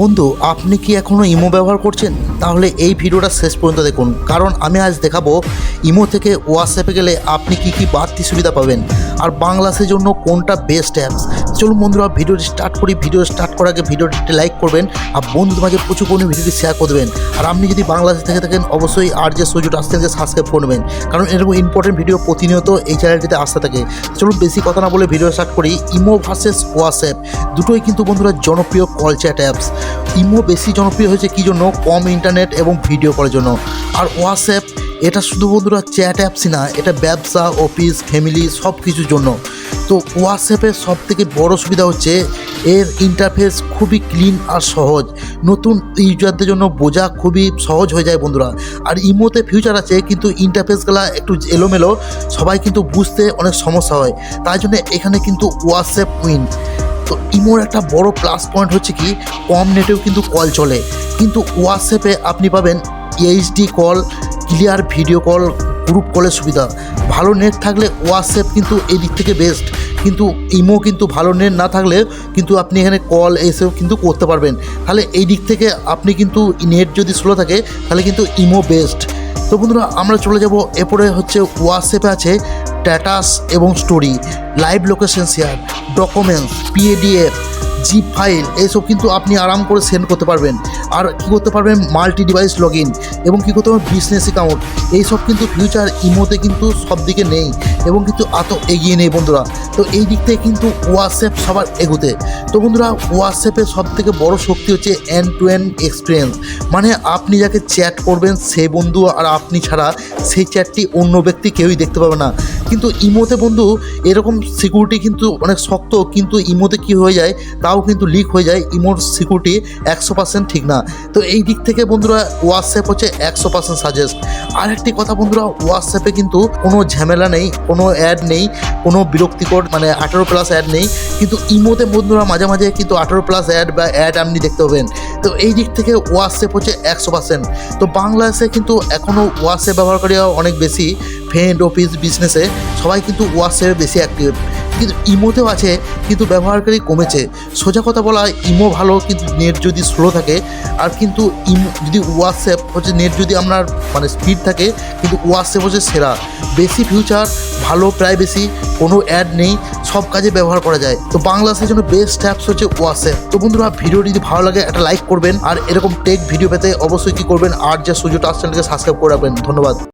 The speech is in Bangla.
বন্ধু, আপনি কি এখনও ইমো ব্যবহার করছেন? তাহলে এই ভিডিওটা শেষ পর্যন্ত দেখুন। কারণ আমি আজ দেখাবো ইমো থেকে হোয়াটসঅ্যাপে গেলে আপনি কি কি বাড়তি সুবিধা পাবেন। আর বাংলাদেশের জন্য কোনটা বেস্ট অ্যাপস চলুন বন্ধুরা, ভিডিওটি স্টার্ট করি। ভিডিও স্টার্ট করার আগে ভিডিওটি লাইক করবেন আর বন্ধুদের মাঝে প্রচুর পরিমাণে ভিডিওটি শেয়ার করে দেবেন। আর আপনি যদি বাংলাদেশ থেকে থাকেন, অবশ্যই আর যে সুযোগ আসতে সাবস্ক্রাইব করবেন কারণ এরকম ইম্পর্টেন্ট ভিডিও প্রতিনিয়ত এই চ্যানেলটিতে আসতে থাকে। চলুন বেশি কথা না বলে ভিডিও স্টার্ট করি। ইমো ভার্সেস হোয়াটসঅ্যাপ দুটোই কিন্তু বন্ধুরা জনপ্রিয় কল চ্যাট অ্যাপস ইমো বেশি জনপ্রিয় হয়েছে কী জন্য? কম ইন্টারনেট এবং ভিডিও করার জন্য। আর হোয়াটসঅ্যাপ এটা শুধু বন্ধুরা চ্যাট অ্যাপসই না, এটা ব্যবসা অফিস ফ্যামিলি সব কিছুর জন্য। তো হোয়াটসঅ্যাপের সব থেকে বড় সুবিধা হচ্ছে এর ইন্টারফেস খুবই ক্লিন আর সহজ। নতুন ইউজারদের জন্য বোঝা খুবই সহজ হয়ে যায় বন্ধুরা। আর ইমোতে ফিউচার আছে, কিন্তু ইন্টারফেসগুলো একটু এলোমেলো, সবাই কিন্তু বুঝতে অনেক সমস্যা হয়। তাই জন্য এখানে কিন্তু হোয়াটসঅ্যাপ উইন তো ইমোর একটা বড় প্লাস পয়েন্ট হচ্ছে কি, কম নেটেও কিন্তু কল চলে। কিন্তু হোয়াটসঅ্যাপে আপনি পাবেন HD call clear video call group কলের সুবিধা। ভালো নেট থাকলে হোয়াটসঅ্যাপ কিন্তু এই দিক থেকে বেস্ট কিন্তু ইমো কিন্তু ভালো নেট না থাকলে কিন্তু আপনি এখানে কল এসেও কিন্তু করতে পারবেন। তাহলে এই দিক থেকে আপনি কিন্তু নেট যদি স্লো থাকে, তাহলে কিন্তু ইমো বেস্ট তো বন্ধুরা, আমরা চলে যাব। এরপরে হচ্ছে হোয়াটসঅ্যাপে আছে স্ট্যাটাস এবং story live location share documents PDF জি ফাইল এইসব কিন্তু আপনি আরাম করে সেন্ড করতে পারবেন। আর কি করতে পারবেন? মাল্টি ডিভাইস লগ ইন এবং কী করতে পারবেন বিজনেস অ্যাকাউন্ট এইসব কিন্তু ফিউচার ইমোতে কিন্তু সব দিকে নেই। এবং কিন্তু এত এগিয়ে নেই বন্ধুরা। তো এই দিক থেকে কিন্তু হোয়াটসঅ্যাপ সবার এগোতে। তো বন্ধুরা হোয়াটসঅ্যাপের সব থেকে বড় শক্তি হচ্ছে এন্ড টু এন্ড এক্সপিরিয়েন্স মানে আপনি যাকে চ্যাট করবেন সেই বন্ধু আর আপনি ছাড়া সেই চ্যাটটি অন্য ব্যক্তি কেউই দেখতে পাবে না। কিন্তু ইমোতে বন্ধু, এরকম সিকিউরিটি কিন্তু অনেক শক্ত, কিন্তু ইমোতে কি হয়ে যায়, তাও কিন্তু লিক হয়ে যায়। ইমোর সিকিউরিটি একশো পার্সেন্ট ঠিক না। তো এই দিক থেকে বন্ধুরা হোয়াটসঅ্যাপ হচ্ছে একশো পার্সেন্ট সাজেস্ট আর একটি কথা বন্ধুরা হোয়াটসঅ্যাপে কিন্তু কোনো ঝামেলা নেই, কোনো অ্যাড নেই, কোনো বিরক্তিকর মানে আঠারো প্লাস অ্যাড নেই, কিন্তু ইমোতে বন্ধুরা মাঝে মাঝে কিন্তু আঠারো প্লাস অ্যাড বা অ্যাড আপনি দেখতে পাবেন। তো এই দিক থেকে হোয়াটসঅ্যাপ হচ্ছে একশো পার্সেন্ট তো বাংলাদেশে কিন্তু এখনও হোয়াটসঅ্যাপ ব্যবহারকারীরা অনেক বেশি ফ্রেন্ড অফিস বিজনেসে সবাই কিন্তু হোয়াটসঅ্যাপে বেশি অ্যাক্টিভ কিন্তু ইমোতেও আছে, কিন্তু ব্যবহারকারী কমেছে। সোজা কথা বলা, ইমো ভালো, কিন্তু নেট যদি স্লো থাকে, আর কিন্তু ইমো, যদি হোয়াটসঅ্যাপ হচ্ছে, নেট যদি আপনার মানে স্পিড থাকে, কিন্তু হোয়াটসঅ্যাপ হচ্ছে সেরা। বেশি ফিউচার ভালো প্রাইভেসি কোনো অ্যাড নেই, সব কাজে ব্যবহার করা যায়। তো বাংলাদেশের জন্য বেস্ট অ্যাপস হচ্ছে হোয়াটসঅ্যাপ তো বন্ধুরা ভিডিও যদি ভালো লাগে, একটা লাইক করবেন। আর এরকম টেক ভিডিও পেতে অবশ্যই কী করবেন? আর যে সুযোগটা আসছে সাবস্ক্রাইব করে রাখবেন। ধন্যবাদ।